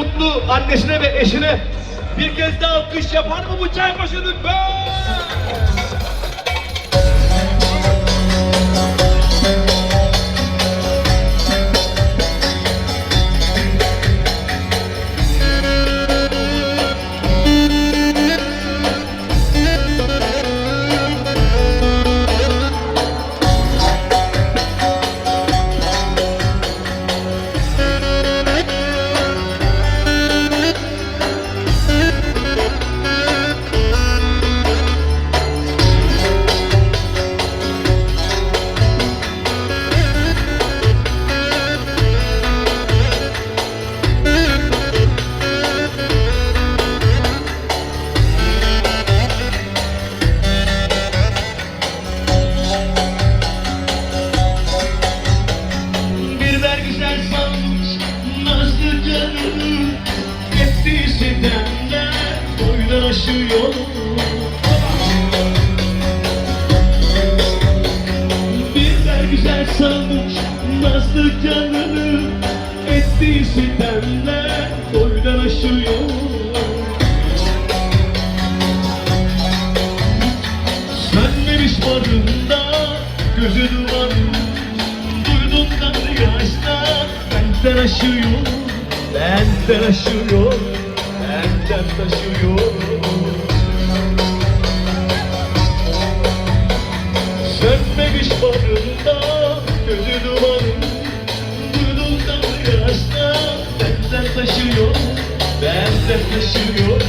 mutlu annesine ve eşine bir kez daha alkış yapar mı bu çaybaşı lütfen? Boydan aşıyor Bir vergisel sanmış Nazlı canını Etti sitemler Boydan aşıyor. Sönmemiş barında Gözü dumanı Duydum kanlı yaşta Benden aşıyor. Benden aşıyor Benden taşıyor you